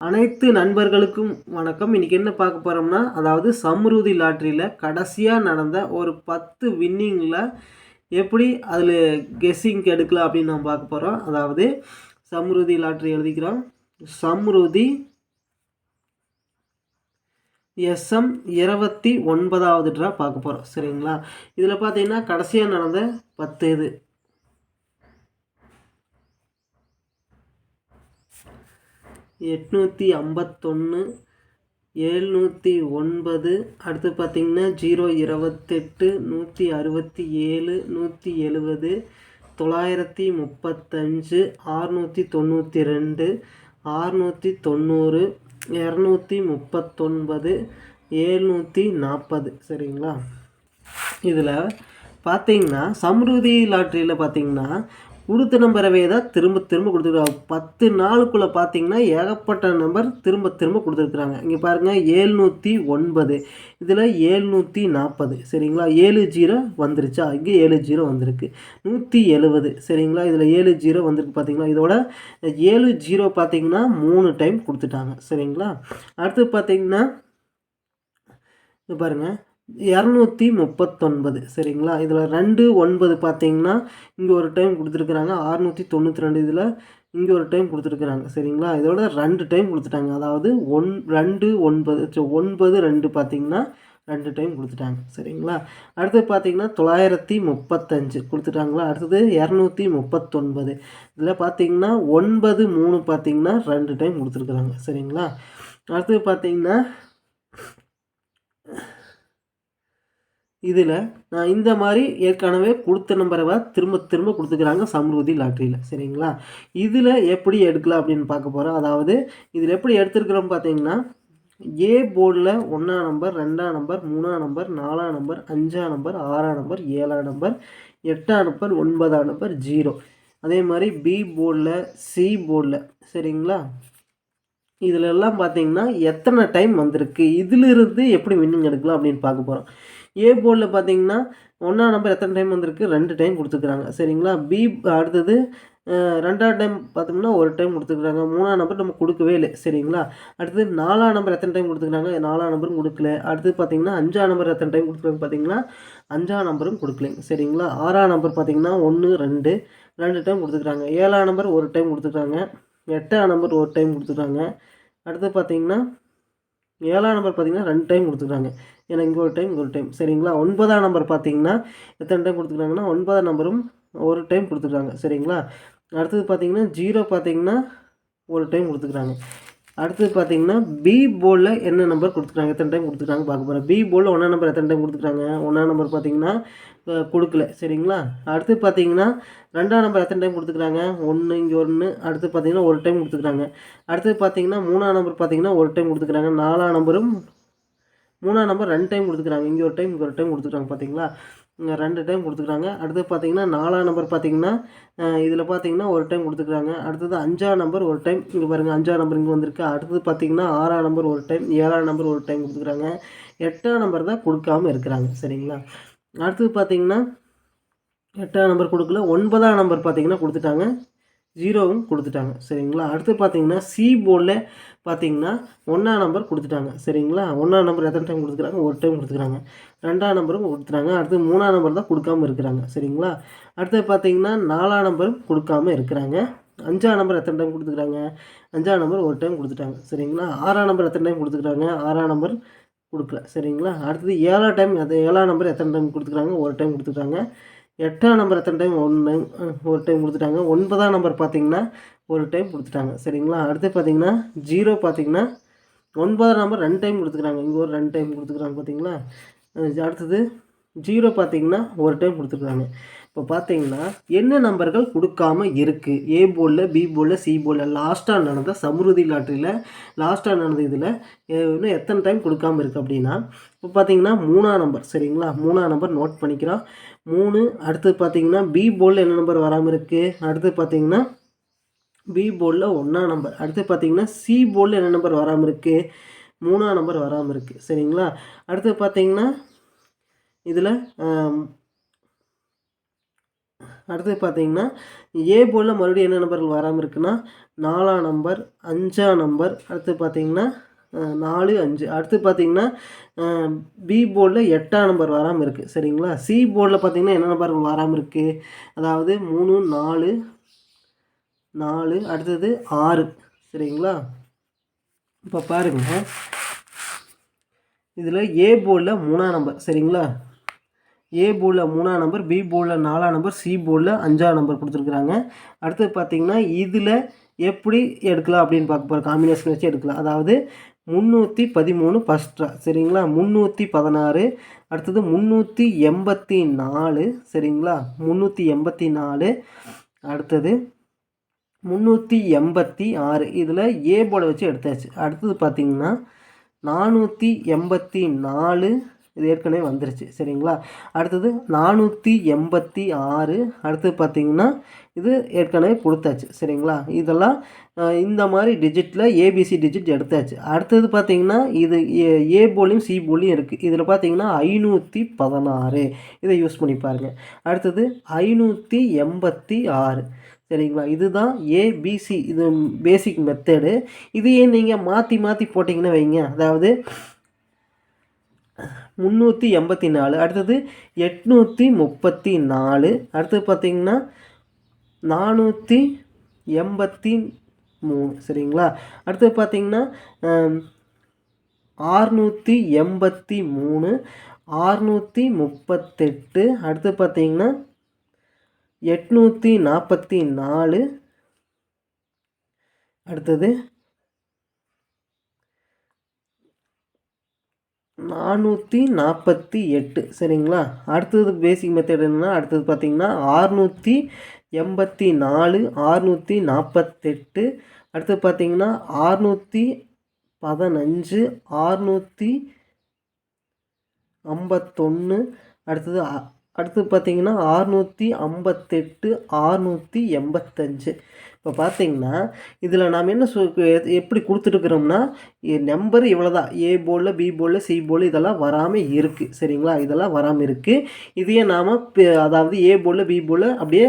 அனைத்து நண்பர்களுக்கும் வணக்கம். இன்றைக்கி என்ன பார்க்க போகிறோம்னா அதாவது சம்ருதி லாட்ரியில் கடைசியாக நடந்த ஒரு பத்து வின்னிங்கில் எப்படி அதில் கெஸ்ஸிங் எடுக்கலாம் அப்படின்னு நம்ம பார்க்க போகிறோம் அதாவது சம்ருதி லாட்ரி எழுதிக்கிறோம். சம்ருதி எஸ்எம் இருபத்தி ஒன்பதாவது ட்ரா பார்க்க போகிறோம் சரிங்களா? இதில் பார்த்தீங்கன்னா கடைசியாக நடந்த பத்து இது. எட்நூற்றி ஐம்பத்தொன்று ஏழ்நூற்றி ஒன்பது அடுத்து பார்த்திங்கன்னா ஜீரோ இருபத்தெட்டு நூற்றி அறுபத்தி ஏழு நூற்றி எழுபது தொள்ளாயிரத்தி முப்பத்தஞ்சு ஆறுநூற்றி தொண்ணூற்றி ரெண்டு ஆறுநூற்றி தொண்ணூறு இரநூத்தி முப்பத்தொன்பது ஏழ்நூற்றி நாற்பது. சரிங்களா? இதில் பார்த்தீங்கன்னா சம்ருதி லாட்ரியில் பார்த்தீங்கன்னா கொடுத்த நம்பரவே தான் திரும்ப திரும்ப கொடுத்துருக்காங்க. பத்து நாளுக்குள்ளே பார்த்தீங்கன்னா ஏகப்பட்ட நம்பர் திரும்ப திரும்ப கொடுத்துருக்குறாங்க. இங்கே பாருங்கள் ஏழ்நூற்றி ஒன்பது. இதில் ஏழ்நூற்றி நாற்பது சரிங்களா? ஏழு ஜீரோ வந்துருச்சா? இங்கே ஏழு ஜீரோ வந்திருக்கு. நூற்றி எழுபது சரிங்களா? இதில் ஏழு ஜீரோ வந்திருக்கு பார்த்தீங்களா? இதோட ஏழு ஜீரோ பார்த்தீங்கன்னா மூணு டைம் கொடுத்துட்டாங்க. சரிங்களா? அடுத்து பார்த்தீங்கன்னா பாருங்கள் இரநூத்தி முப்பத்தொன்பது சரிங்களா? இதில் ரெண்டு ஒன்பது பார்த்தீங்கன்னா இங்கே ஒரு டைம் கொடுத்துருக்குறாங்க. அறுநூற்றி தொண்ணூற்றி ரெண்டு இதில் இங்கே ஒரு டைம் கொடுத்துருக்குறாங்க சரிங்களா? இதோட ரெண்டு டைம் கொடுத்துட்டாங்க. அதாவது ஒன் ரெண்டு ஒன்பது ஒன்பது ரெண்டு பார்த்தீங்கன்னா ரெண்டு டைம் கொடுத்துட்டாங்க சரிங்களா? அடுத்து பார்த்தீங்கன்னா தொள்ளாயிரத்தி முப்பத்தஞ்சு கொடுத்துட்டாங்களா? அடுத்தது இரநூத்தி முப்பத்தொன்பது. இதில் பார்த்தீங்கன்னா ஒன்பது மூணு பார்த்தீங்கன்னா ரெண்டு டைம் கொடுத்துருக்குறாங்க சரிங்களா? அடுத்தது பார்த்தீங்கன்னா இதில் நான் இந்த மாதிரி ஏற்கனவே கொடுத்த நம்பரை திரும்ப திரும்ப கொடுத்துக்கிறாங்க சம்ருதி லாட்ரியில் சரிங்களா? இதில் எப்படி எடுக்கலாம் அப்படின்னு பார்க்க போகிறோம் அதாவது இதில் எப்படி எடுத்துருக்குறோம் பார்த்தீங்கன்னா ஏ போர்டில் ஒன்றாம் நம்பர் ரெண்டாம் நம்பர் மூணாம் நம்பர் நாலாம் நம்பர் அஞ்சாம் நம்பர் ஆறாம் நம்பர் ஏழாம் நம்பர் எட்டாம் நம்பர் ஒன்பதாம் நம்பர் ஜீரோ அதே மாதிரி பி போர்டில் சி போர்டில் சரிங்களா? இதிலெல்லாம் பார்த்தீங்கன்னா எத்தனை டைம் வந்திருக்கு? இதிலிருந்து எப்படி வின்னிங் எடுக்கலாம் அப்படின்னு பார்க்க போகிறோம் ஏ போர்டில் பார்த்தீங்கன்னா ஒன்றாம் நம்பர் எத்தனை டைம் வந்திருக்கு? ரெண்டு டைம் கொடுத்துக்குறாங்க சரிங்களா? பி அடுத்தது ரெண்டாவது டைம் பார்த்தோம்னா ஒரு டைம் கொடுத்துக்குறாங்க மூணாம் நம்பர் நம்ம கொடுக்கவே இல்லை. சரிங்களா? அடுத்தது நாலாம் நம்பர் எத்தனை டைம் கொடுத்துக்குறாங்க நாலாம் நம்பரும் கொடுக்கல. அடுத்தது பார்த்தீங்கன்னா அஞ்சாம் நம்பர் எத்தனை டைம் கொடுத்துருக்காங்க பார்த்தீங்கன்னா அஞ்சாம் நம்பரும் கொடுக்கலைங்க சரிங்களா? ஆறாம் நம்பர் பார்த்தீங்கன்னா ஒன்று ரெண்டு ரெண்டு டைம் கொடுத்துக்குறாங்க ஏழாம் நம்பர் ஒரு டைம் கொடுத்துருக்காங்க. எட்டாம் நம்பர் ஒரு டைம் கொடுத்துருக்காங்க. அடுத்து பார்த்தீங்கன்னா ஏழாம் நம்பர் பார்த்தீங்கன்னா ரெண்டு டைம் கொடுத்துருக்காங்க. எனக்கு இங்கே ஒரு டைம் இங்கே ஒரு டைம் சரிங்களா? ஒன்பதாம் நம்பர் பார்த்தீங்கன்னா எத்தனை டைம் கொடுத்துருக்காங்கன்னா ஒன்பதாம் நம்பரும் ஒரு டைம் கொடுத்துருக்காங்க. சரிங்களா? அடுத்தது பார்த்தீங்கன்னா ஜீரோ பார்த்தீங்கன்னா ஒரு டைம் கொடுத்துக்கிறாங்க அடுத்தது பார்த்தீங்கன்னா பி போர்டில் என்ன நம்பர் கொடுத்துருக்காங்க? எத்தனை டைம் கொடுத்துருக்காங்க பார்க்க போகிறேன் பி போர்டில் ஒன்றா நம்பர் எத்தனை டைம் கொடுத்துருக்காங்க? ஒன்றா நம்பர் பார்த்தீங்கன்னா கொடுக்கல. சரிங்களா? அடுத்து பார்த்தீங்கன்னா ரெண்டாம் நம்பர் எத்தனை டைம் கொடுத்துருக்காங்க? ஒன்று இங்கே ஒன்று அடுத்து பார்த்தீங்கன்னா ஒரு டைம் கொடுத்துக்கிறாங்க அடுத்து பார்த்தீங்கன்னா மூணாம் நம்பர் பார்த்தீங்கன்னா ஒரு டைம் கொடுத்துக்கிறாங்க நாலாம் நம்பரும் மூணாம் நம்பர் ரெண்டு டைம் கொடுத்துக்கிறாங்க இங்கே ஒரு டைம் இங்கே ஒரு டைம் கொடுத்துருக்காங்க பார்த்தீங்களா ரெண்டு டைம் கொடுத்துக்கிறாங்க. அடுத்து பார்த்தீங்கன்னா நாலாம் நம்பர் பார்த்தீங்கன்னா இதில் பார்த்தீங்கன்னா ஒரு டைம் கொடுத்துக்கிறாங்க. அடுத்தது அஞ்சாம் நம்பர் ஒரு டைம் இங்கே பாருங்கள் அஞ்சாம் நம்பர் இங்கே வந்திருக்கு. அடுத்தது பார்த்தீங்கன்னா ஆறாம் நம்பர் ஒரு டைம் ஏழாம் நம்பர் ஒரு டைம் கொடுத்துக்கிறாங்க. எட்டாம் நம்பர் தான் கொடுக்காமல் இருக்கிறாங்க சரிங்களா? அடுத்தது பார்த்தீங்கன்னா எட்டாம் நம்பர் கொடுக்கல ஒன்பதாம் நம்பர் பார்த்தீங்கன்னா கொடுத்துட்டாங்க. ஜீரோவும் கொடுத்துட்டாங்க. சரிங்களா? அடுத்து பார்த்தீங்கன்னா சி போர்டில் பார்த்தீங்கன்னா ஒன்றாம் நம்பர் கொடுத்துட்டாங்க. சரிங்களா? ஒன்றாம் நம்பர் எத்தனை டைம் கொடுத்துக்கிறாங்க? ஒரு டைம் கொடுத்துக்கிறாங்க. ரெண்டாம் நம்பரும் கொடுத்துட்டாங்க. அடுத்து மூணாம் நம்பர் தான் கொடுக்காம இருக்கிறாங்க. சரிங்களா? அடுத்து பார்த்தீங்கன்னா நாலாம் நம்பரும் கொடுக்காம இருக்கிறாங்க. அஞ்சாம் நம்பர் எத்தனை டைம் கொடுத்துக்கிறாங்க? அஞ்சாம் நம்பர் ஒரு டைம் கொடுத்துட்டாங்க. சரிங்களா? ஆறாம் நம்பர் எத்தனை டைம் கொடுத்துக்கிறாங்க? ஆறாம் நம்பர் கொடுக்கல. சரிங்களா? அடுத்தது ஏழாம் டைம் அது ஏழாம் நம்பர் எத்தனை டைம் கொடுத்துக்கிறாங்க? ஒரு டைம் கொடுத்துக்கிறாங்க எட்டாம் நம்பர் எத்தனை டைம் ஒன்று ஒரு டைம் கொடுத்துட்டாங்க. ஒன்பதாம் நம்பர் பார்த்தீங்கன்னா ஒரு டைம் கொடுத்துட்டாங்க. சரிங்களா? அடுத்து பார்த்தீங்கன்னா ஜீரோ பார்த்தீங்கன்னா ஒன்பதாம் நம்பர் ரெண்டு டைம் கொடுத்துக்கிறாங்க. இங்கே ஒரு ரெண்டு டைம் கொடுத்துக்கிறாங்க பார்த்தீங்களா? அடுத்தது ஜீரோ பார்த்தீங்கன்னா ஒரு டைம் கொடுத்துருக்காங்க இப்போ பார்த்தீங்கன்னா என்ன நம்பர்கள் கொடுக்காம இருக்குது ஏ போர்டில் பி போலில் சி போர்டில் லாஸ்ட்டாக நடந்த சமருதி லாட்ரியில் லாஸ்ட்டாக நடந்த இதில் இன்னும் எத்தனை டைம் கொடுக்காம இருக்குது அப்படின்னா இப்போ பார்த்தீங்கன்னா மூணாம் நம்பர் சரிங்களா? மூணாம் நம்பர் நோட் பண்ணிக்கிறோம். மூணு அடுத்து பார்த்தீங்கன்னா பி போர்டில் என்ன நம்பர் வராமல் இருக்குது அடுத்து பார்த்தீங்கன்னா பி போர்டில் ஒன்றாம் நம்பர் அடுத்து பார்த்தீங்கன்னா சி போலில் என்ன நம்பர் வராமல் இருக்குது மூணாம் நம்பர் வராமல் இருக்குது சரிங்களா? அடுத்து பார்த்தீங்கன்னா இதில் அடுத்து பார்த்தீங்கன்னா ஏ போர்டில் மறுபடியும் என்ன நம்பர்கள் வராமல் இருக்குன்னா நாலாம் நம்பர் அஞ்சாம் நம்பர் அடுத்து பார்த்தீங்கன்னா நாலு அஞ்சு. அடுத்து பார்த்தீங்கன்னா பி போர்டில் எட்டாம் நம்பர் வராமல் இருக்குது சரிங்களா? சி போர்டில் பார்த்தீங்கன்னா என்ன நம்பர்கள் வராமல் இருக்குது அதாவது மூணு நாலு நாலு அடுத்தது ஆறு. சரிங்களா? இப்போ பாருங்கள் இதில் ஏ போர்டில் மூணாம் நம்பர். சரிங்களா? ஏ போர்டில் மூணாம் நம்பர் பி போர்டில் நாலாம் நம்பர் சி போர்டில் அஞ்சாம் நம்பர் கொடுத்துருக்குறாங்க. அடுத்தது பார்த்தீங்கன்னா இதில் எப்படி எடுக்கலாம் அப்படின்னு பார்க்க போகிறோம் காம்பினேஷன் வச்சு எடுக்கலாம். அதாவது முந்நூற்றி பதிமூணு ஃபஸ்ட்டாக சரிங்களா? முந்நூற்றி பதினாறு. அடுத்தது முந்நூற்றி எண்பத்தி நாலு. சரிங்களா? முந்நூற்றி எண்பத்தி நாலு. அடுத்தது முந்நூற்றி எண்பத்தி ஆறு. இதில் ஏ போர்டை வச்சு எடுத்தாச்சு. அடுத்தது பார்த்தீங்கன்னா நானூற்றி எண்பத்தி நாலு. இது ஏற்கனவே வந்துருச்சு. சரிங்களா? அடுத்தது நானூற்றி எண்பத்தி ஆறு. அடுத்தது பார்த்திங்கன்னா இது ஏற்கனவே கொடுத்தாச்சு. சரிங்களா? இதெல்லாம் இந்த மாதிரி டிஜிட்டில் ஏபிசி டிஜிட் எடுத்தாச்சு. அடுத்தது பார்த்திங்கன்னா இது ஏ போலியும் சி போலியும் இருக்குது இதில் பார்த்தீங்கன்னா ஐநூற்றி பதினாறு. இதை யூஸ் பண்ணி பாருங்கள் அடுத்தது ஐநூற்றி எண்பத்தி ஆறு. சரிங்களா? இதுதான் ஏபிசி இது பேசிக் மெத்தடு இதையே நீங்கள் மாற்றி மாற்றி போட்டிங்கன்னா வைங்க. அதாவது முந்நூற்றி எண்பத்தி நாலு. அடுத்தது எட்நூற்றி முப்பத்தி நாலு. அடுத்தது பார்த்திங்கன்னா நானூற்றி எண்பத்தி மூணு. சரிங்களா? அடுத்தது பார்த்திங்கன்னா ஆறுநூற்றி எண்பத்தி மூணு ஆறுநூற்றி முப்பத்தெட்டு. அடுத்து பார்த்திங்கன்னா எட்நூற்றி நாற்பத்தி நாலு. அடுத்தது நானூற்றி நாற்பத்தி எட்டு. சரிங்களா? அடுத்தது பேசிக் மெத்தட் என்னன்னா அடுத்தது பார்த்திங்கன்னா ஆறுநூற்றி எண்பத்தி நாலு ஆறுநூற்றி நாற்பத்தெட்டு. அடுத்தது பார்த்தீங்கன்னா ஆறுநூற்றி பதினஞ்சு ஆறுநூற்றி ஐம்பத்தொன்று அடுத்தது அ- அடுத்தது பார்த்திங்கன்னா ஆறுநூற்றி ஐம்பத்தெட்டு ஆறுநூற்றி எண்பத்தஞ்சு. இப்போ பார்த்தீங்கன்னா இதில் நாம் என்ன சொ எப்படி கொடுத்துட்டுருக்குறோம்னா நம்பர் இவ்வளோ தான் ஏ போலில் பி போர்டில் சி போல் இதெல்லாம் வராமல் இருக்குது சரிங்களா? இதெல்லாம் வராமல் இருக்குது இதையே நாம் அதாவது ஏ போலில் பி போர்டில் அப்படியே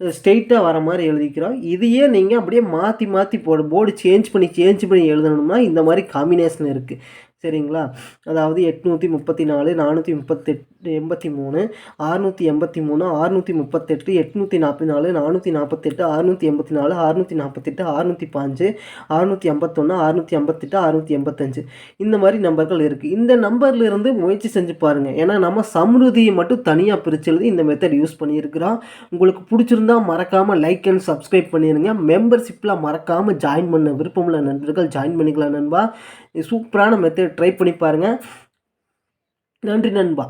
ஸ்ட்ரெயிட்டாக வர மாதிரி எழுதிக்கிறோம். இதையே நீங்கள் அப்படியே மாற்றி மாற்றி போட போர்டு சேஞ்ச் பண்ணி சேஞ்ச் பண்ணி எழுதணும்னா இந்த மாதிரி காம்பினேஷன் இருக்குது சரிங்களா? அதாவது எட்நூற்றி முப்பத்தி நாலு நானூற்றி முப்பத்தெட்டு எண்பத்தி மூணு ஆறுநூற்றி எண்பத்தி மூணு ஆறுநூற்றி முப்பத்தெட்டு எட்நூற்றி நாற்பத்தி நாலு நானூற்றி நாற்பத்தெட்டு ஆறுநூற்றி எண்பத்தி நாலு ஆறுநூற்றி நாற்பத்தெட்டு ஆறுநூற்றி பாஞ்சு ஆறுநூற்றி ஐம்பத்தொன்று அறுநூற்றி ஐம்பத்தெட்டு அறுநூற்றி எண்பத்தஞ்சு இந்த மாதிரி நம்பர்கள் இருக்குது இந்த நம்பர்லேருந்து முயற்சி செஞ்சு பாருங்கள் ஏன்னா நம்ம சம்ருதியை மட்டும் தனியாக பிரிச்சு இந்த மெத்தட் யூஸ் பண்ணியிருக்கிறோம். உங்களுக்கு பிடிச்சிருந்தா மறக்காமல் லைக் அண்ட் சப்ஸ்கிரைப் பண்ணிடுங்க மெம்பர்ஷிப்பில் மறக்காமல் ஜாயின் பண்ண விருப்பமுள்ள நண்பர்கள் ஜாயின் பண்ணிக்கலாம் நண்பா. இது சூப்பரான மெத்தட் ட்ரை பண்ணி பாருங்கள் நன்றி நண்பா.